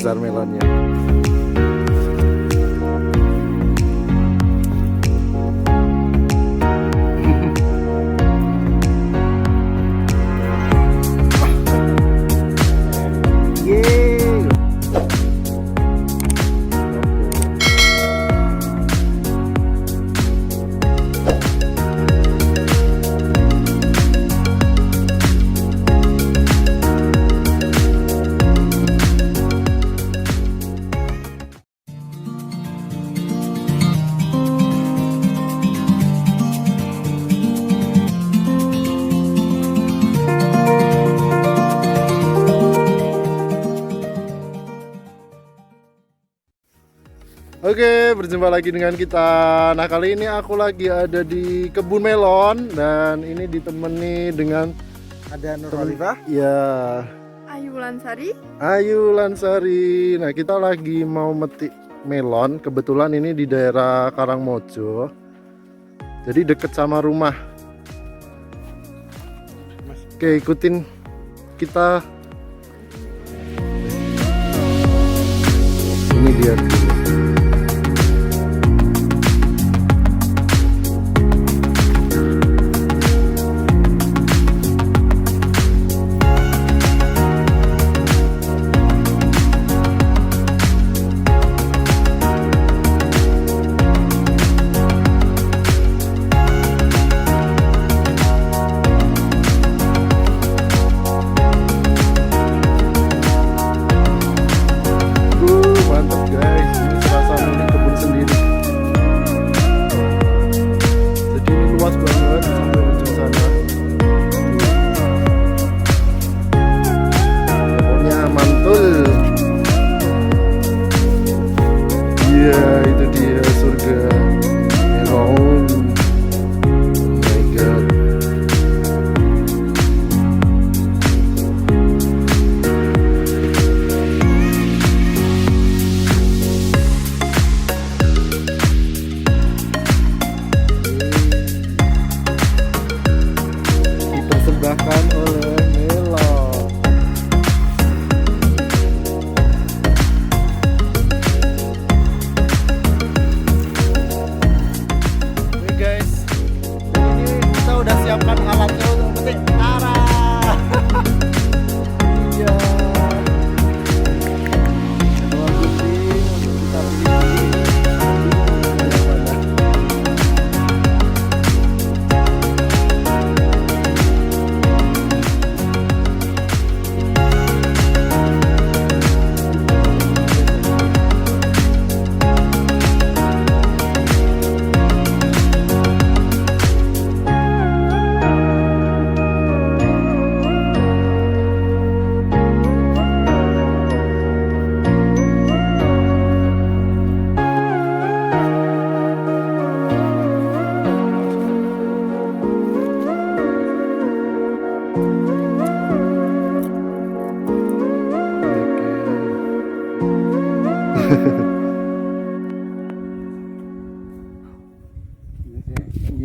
besar melonnya. Oke, berjumpa lagi dengan kita. Nah, kali ini aku lagi ada di kebun melon dan ini ditemani dengan Ada Nur Olivah. ya Ayu Lansari. Ayu Lansari. Nah, kita lagi mau metik melon. Kebetulan ini di daerah Karangmojo. Jadi deket sama rumah. Oke, ikutin kita. Ini dia.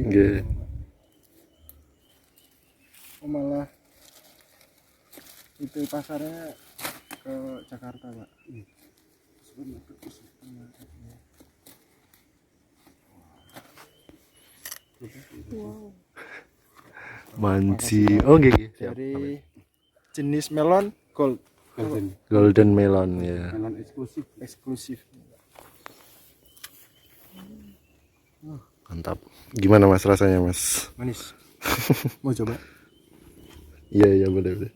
Nggih. Oh malah itu pasarnya ke Jakarta pak. Wow. Manci. Oh nggih. Dari jenis melon gold Golden melon ya. melon eksklusif eksklusif. Mantap. Gimana Mas rasanya Mas? Manis. Mau coba? Iya iya boleh boleh.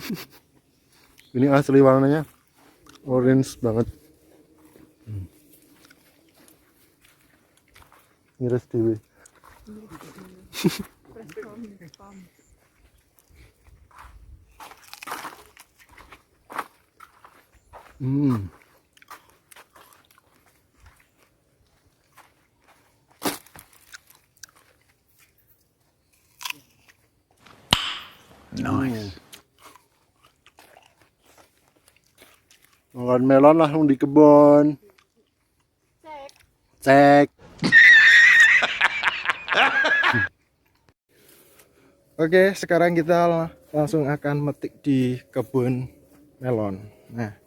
Ini asli warnanya orange banget. Ngiris dewe. Hmm. Nice. Makan melon langsung di kebun. Cek. Cek. Oke, sekarang kita langsung akan metik di kebun melon. Nah,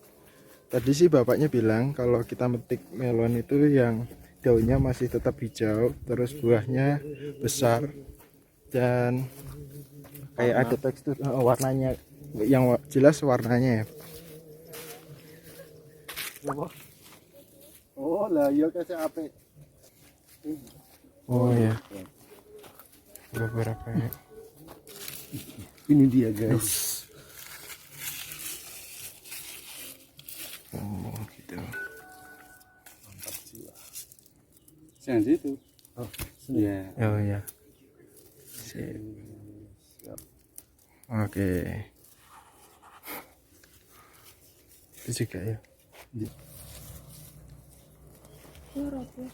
tadi sih bapaknya bilang kalau kita metik melon itu yang daunnya masih tetap hijau, terus buahnya besar dan kayak ada tekstur eh, warnanya yang jelas warnanya ya. Oh lah iya kasih apik. Oh ya. Beberapa ya. Ini dia guys. Yang situ. Oh, Iya. Oh ya. Sip. Oke. Itu juga ya.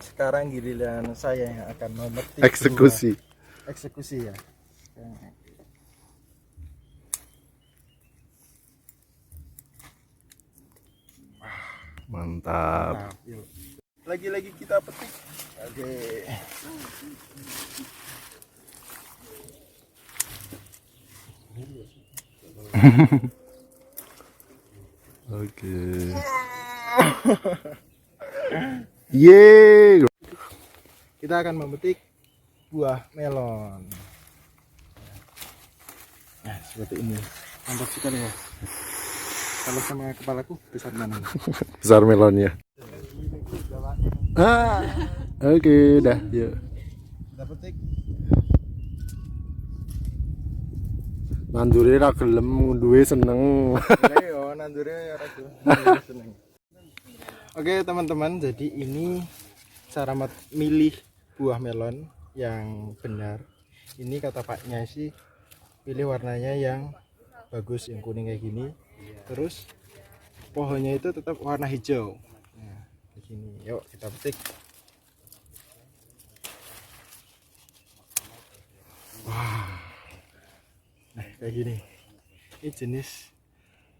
Sekarang giliran saya yang akan memetik Eksekusi. buah- Eksekusi ya. Mantap. Nah, yuk. Lagi-lagi kita petik. Oke. Oke. Yeay. Kita akan memetik buah melon. Nah, seperti ini. Mantap sekali ya. Kalau sama kepalaku besar mana? Besar melonnya. Ah. Oke, dah. Yuk. Petik. Nandure ra gelem duwe seneng. Ayo, nandure ora gelem. Seneng. Oke, teman-teman, jadi ini cara met- milih buah melon yang benar. Ini kata paknya sih pilih warnanya yang bagus, yang kuning kayak gini. Terus pohonnya itu tetap warna hijau. Gini. Yuk, kita petik. Wah. Nah, kayak gini. Ini jenis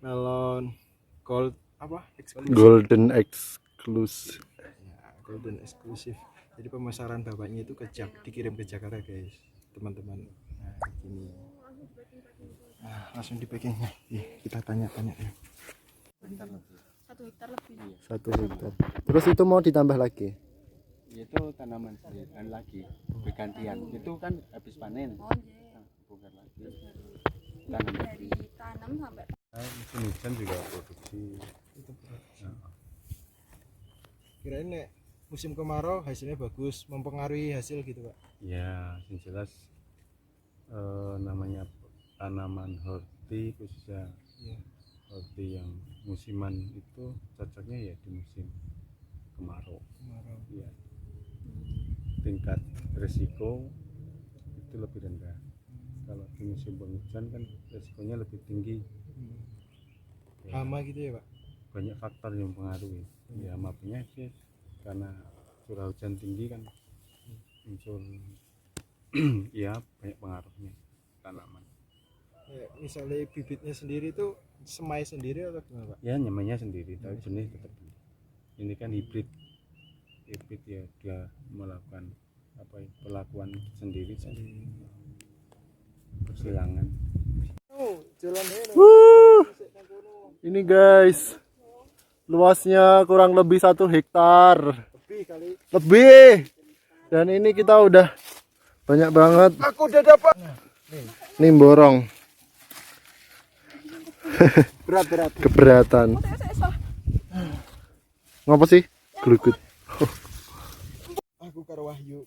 melon gold apa? Eksklusif. Golden exclusive. Ya, golden eksklusif. Jadi pemasaran bapaknya itu ke Jak- dikirim ke Jakarta, guys. Teman-teman. Nah, gini. Nah, langsung di packing. Nih, kita tanya-tanya ya. Satu hektar lebih. Satu hektar. Terus itu mau ditambah lagi? Itu tanaman dan lagi bergantian. Itu kan habis panen. Oh iya. Nah, bukan lagi. Tanam lagi. Dari tanam sampai Musim hujan juga produksi. Kirain nek musim kemarau hasilnya bagus, mempengaruhi hasil gitu, Pak. Ya, yang jelas eh, namanya tanaman horti khususnya Iya. Horti yang musiman itu cocoknya ya di musim kemarau. Kemarau. Ya. Tingkat risiko itu lebih rendah. Kalau di musim penghujan kan risikonya lebih tinggi. Hmm. Ya. Hama gitu ya, Pak. banyak faktor yang mempengaruhi ya sama penyakit karena curah hujan tinggi kan unsur ya banyak pengaruhnya tanaman Ya, misalnya bibitnya sendiri tuh semai sendiri atau gimana, Pak? ya namanya sendiri tapi jenis tetap ini. ini kan hibrid hibrid ya dia melakukan apa ya, perlakuan sendiri sendiri persilangan Oh, jalan. Wuh. Ini guys. Luasnya kurang lebih satu hektar. Lebih kali. Lebih. Dan ini kita udah banyak banget. Aku udah dapat. Nih borong. Berat-berat. Keberatan. Ngapa sih? Glugut. Aku karo Wahyu.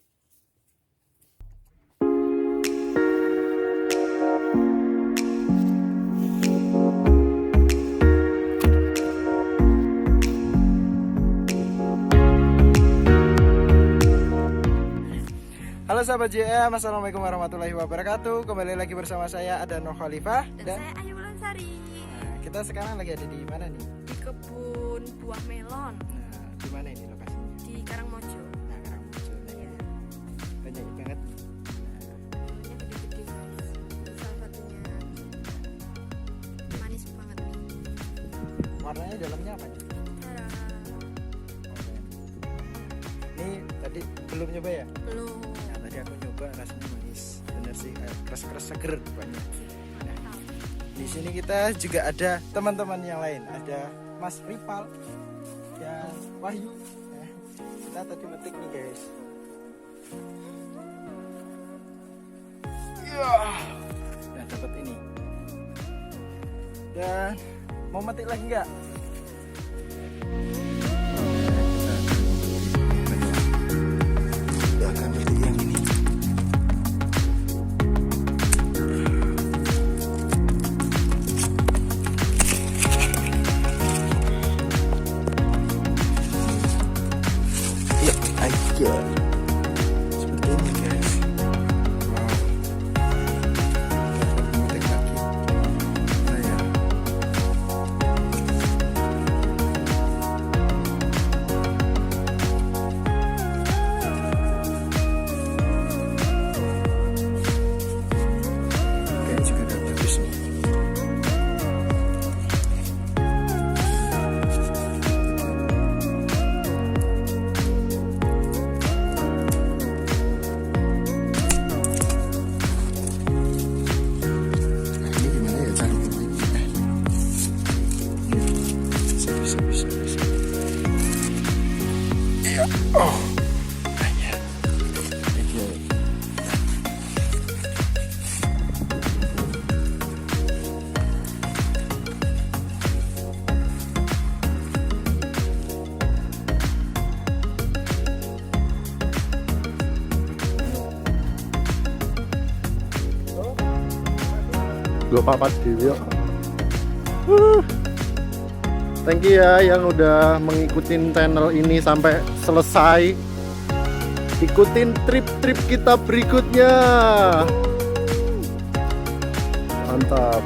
Halo sahabat JM, Assalamualaikum warahmatullahi wabarakatuh Kembali lagi bersama saya ada Noh Khalifah dan Dan saya Ayu Nah, kita sekarang lagi ada di mana nih? di kebun buah melon Nah, di mana ini lokasinya? di Karangmojo. Nah, Karangmojo. Iya. Banyak banget Ini gede-gede salah satunya manis banget nih. Warnanya dalamnya apa? Ini tadi belum nyoba ya? Belum. Nah, tadi aku nyoba rasanya manis. Bener sih kayak keras-keras seger banyak nah, di sini kita juga ada teman-teman yang lain. Ada Mas Ripal dan Wahyu. Nah, kita tadi metik nih guys. Ya nah dapat ini. Dan mau metik lagi nggak gue papat dulu yuk. Thank you ya yang udah mengikutin channel ini sampai selesai. Ikutin trip-trip kita berikutnya. Mantap.